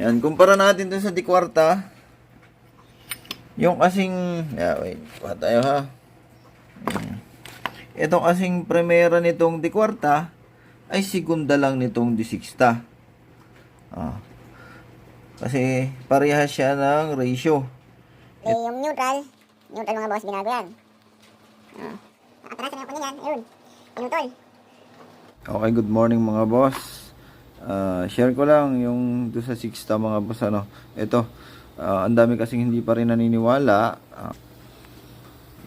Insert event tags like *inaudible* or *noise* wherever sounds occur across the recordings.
Yan, kumpara natin dun sa di kwarta. Yung kasing, yeah, wait, kuha tayo ha. Hmm. Ito kasing primera nitong di kwarta ay segunda lang nitong di sixta. Ah. Kasi parehas siya ng ratio. Eh, yung neutral, neutral mga boss, binago yan. Ah. Atrasan na yung kanya yan, ayun. Pinutol. Okay, good morning mga boss. Ah, share ko lang yung do sa sixta mga boss ano. Ito, ah, ang dami kasing hindi pa rin naniniwala. Ah,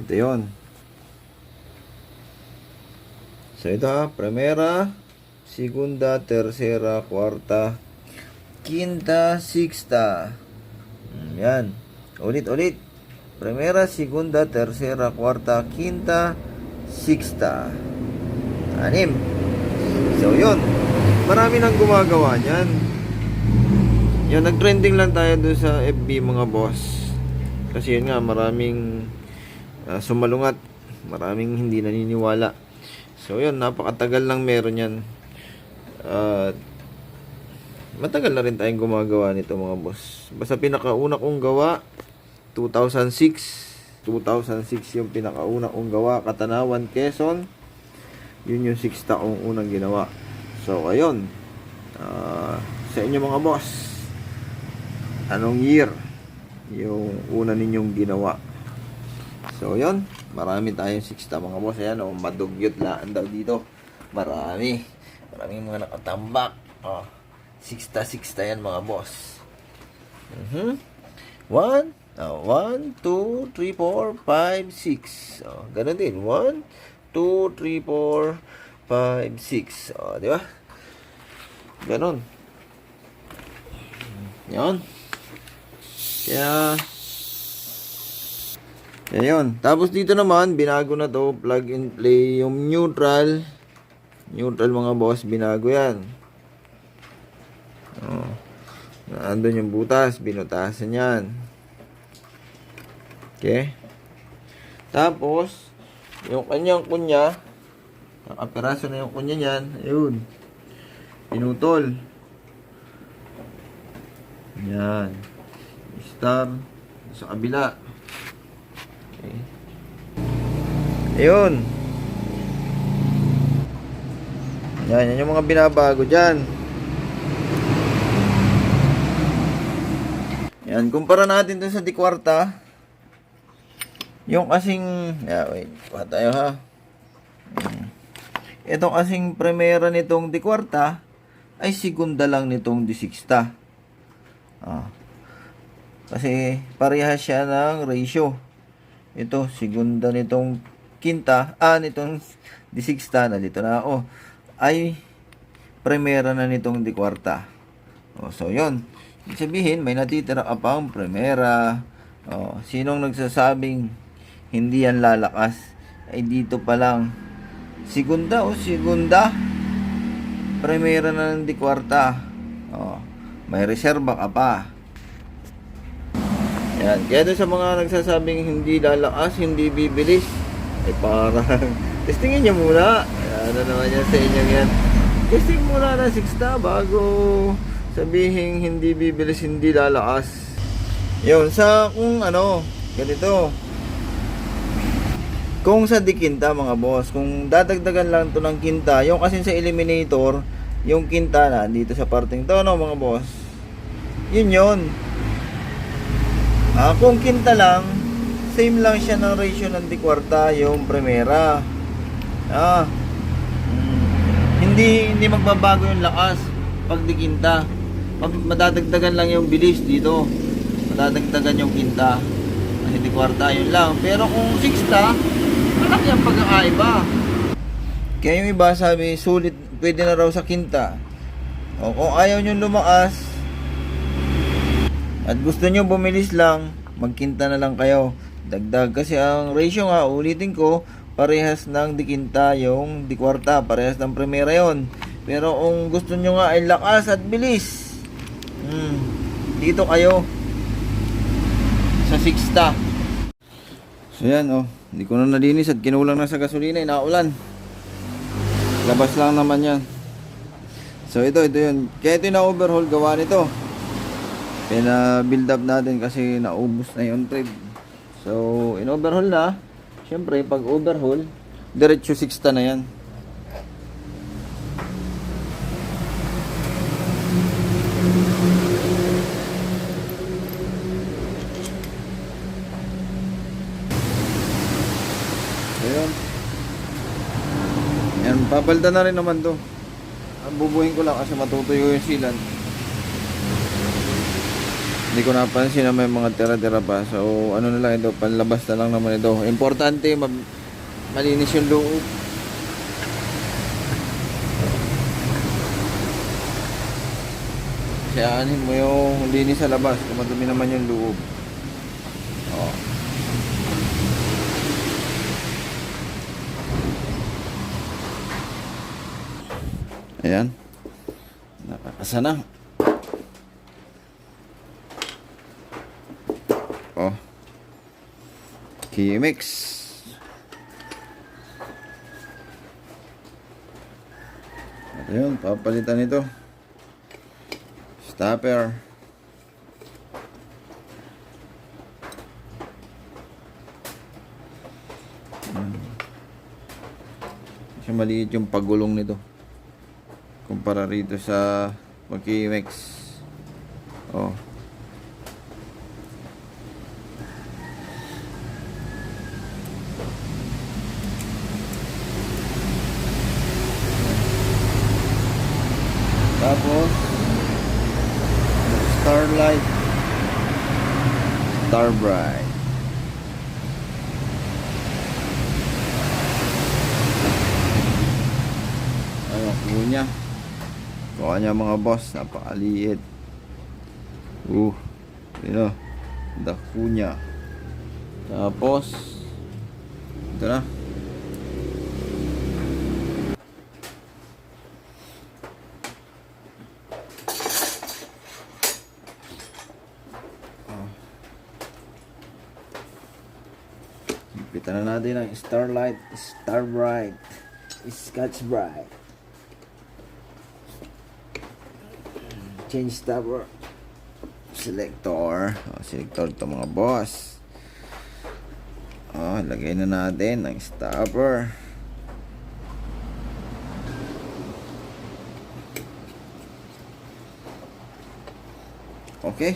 ito 'yon. So ito primera, segunda, tercera, cuarta, quinta, sixta. Mm, yan. Ulit, ulit. Primera, segunda, tercera, cuarta, quinta, sixta. Anim. So, yun. Marami nang gumagawa niyan. Yan, nag-trending lang tayo doon sa FB mga boss. Kasi yun nga, maraming ah, sumalungat. Maraming hindi naniniwala. So, yun, napakatagal lang meron yan. At matagal na rin tayong gumagawa nito mga boss. Basta pinakauna kong gawa, 2006. 2006 yung pinakauna kong gawa, Katanawan, Quezon. Yun yung 6 taong unang ginawa. So, ayun. Ah, sa inyo mga boss, anong year yung una ninyong ginawa? So, yun. Marami tayong 6 ta mga boss. Ayan, oh, madugyot laan daw dito. Marami. Maraming mga nakatambak. Oh, 6 ta, 6 ta yan mga boss. Mhm. One, oh, one, two, three, four, five, six. Oh, ganun din. One, two, three, four, five, six. Oh, di ba? Ganun. Yan. Kaya, yun. Tapos dito naman, binago na to, plug and play yung neutral. Neutral mga boss, binago yan. Oh. Andun yung butas, binutasan yan. Okay. Tapos, yung kanyang kunya, nakapiraso na yung kunya niyan, ayun. Pinutol. Yan. Star sa kabila. Okay. Ayun. Yan, yan yung mga binabago dyan. Yan, kumpara natin dun sa di kwarta. Yung kasing, yeah, wait, kuha tayo ha. Ito kasing primera nitong di kwarta ay segunda lang nitong di sixta. Ah. Kasi parehas siya ng ratio. Ito, segunda nitong quinta, ah, nitong di sixta, nalito na ako, ay primera na nitong di kwarta. Oh, so, yon sabihin, may natitira ka pang primera. Oh, sinong nagsasabing hindi yan lalakas? Ay dito pa lang. Segunda o segunda. Primera na ng di kwarta. Oh, may reserba ka pa. Yan. Kaya sa mga nagsasabing hindi lalakas, hindi bibilis, ay parang, *laughs* testingin nyo muna. Ano naman yan sa inyo yan. Testing muna na 6 na bago sabihin hindi bibilis, hindi lalakas. Yun, sa kung ano, ganito. Kung sa dikinta mga boss, kung dadagdagan lang to ng kinta, yung kasi sa eliminator, yung kinta na dito sa parting to, no mga boss. Yun yun. Ah, kung kinta lang, same lang siya ng ratio ng di kwarta yung primera. Ah. mm, hindi hindi magbabago yung lakas pag di kinta. Madadagdagan lang yung bilis dito. Madadagdagan yung kinta. Kasi di kwarta yun lang. Pero kung sixta, malaki ang pagkakaiba. Kaya yung iba sabi, sulit, pwede na raw sa kinta. O kung ayaw nyo lumakas, at gusto nyo bumilis lang, magkinta na lang kayo. Dagdag kasi ang ratio nga, ulitin ko, parehas ng dikinta yung di parehas ng primera yon. Pero kung gusto nyo nga ay lakas at bilis, hmm, dito kayo sa sixta. So yan oh, hindi ko na nalinis at kinulang na sa gasolina, inaulan. Labas lang naman yan. So ito, ito yun. Kaya ito yung na-overhaul gawa nito. pina-build up natin kasi naubos na yung trip. So, in-overhaul na. Siyempre, pag overhaul, diretso 60 na yan. Ayun. Yan, papalitan na rin naman to. Ang bubuhin ko lang kasi matutuyo yung silan. Hindi ko napansin na may mga tira-tira pa. So, ano na lang ito, panlabas na lang naman ito. Importante, ma- malinis yung loob. Kaya anin mo yung linis sa labas, kung madumi naman yung loob. Oh. Ayan. Nakakasa na. Oh. Kimix. At yun, papalitan ito. Stopper. Hmm. Kasi maliit yung pagulong nito kumpara rito sa Makimex. Oh. Tapos Starlight Starbright Ayun, kunya. Kuha niya mga boss, napakaliit. Uh, yun o. Daku niya. Tapos, ito na. Oh. Ipitan na natin ang Starlight, Starbright, Scotch change stopper selector. Oh, selector to mga boss. Oh, lagay na natin ang stopper. Okay.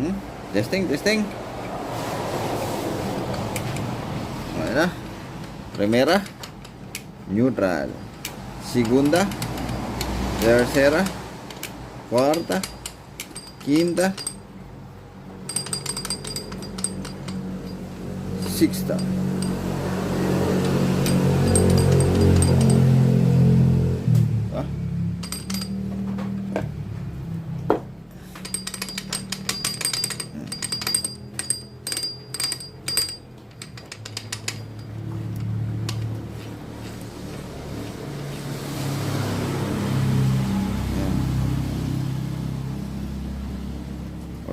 Hmm? testing testing. Okay na primera. Neutral. Segunda tercera, cuarta, quinta, sexta.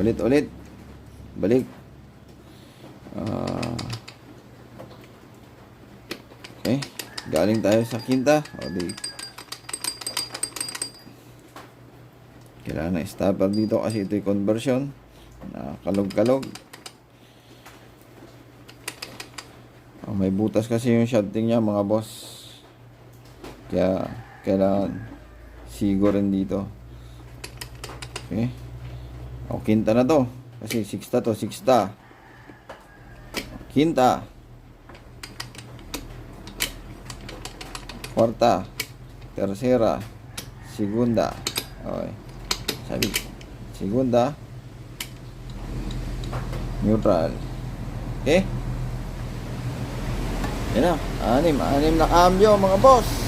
Ulit, ulit. Balik. Ah. okay. Galing tayo sa quinta. O di. Kailangan na stopper dito kasi ito yung conversion. Nakakalog-kalog. Oh, may butas kasi yung shunting niya mga boss. Kaya kailangan sigo rin dito. Okay. O, quinta na to. Kasi sixta to, sixta. Quinta. Kwarta. Tercera. Segunda. Okay. Sabi. Segunda. Neutral. Okay. Yan na. Anim. Anim na cambio mga boss.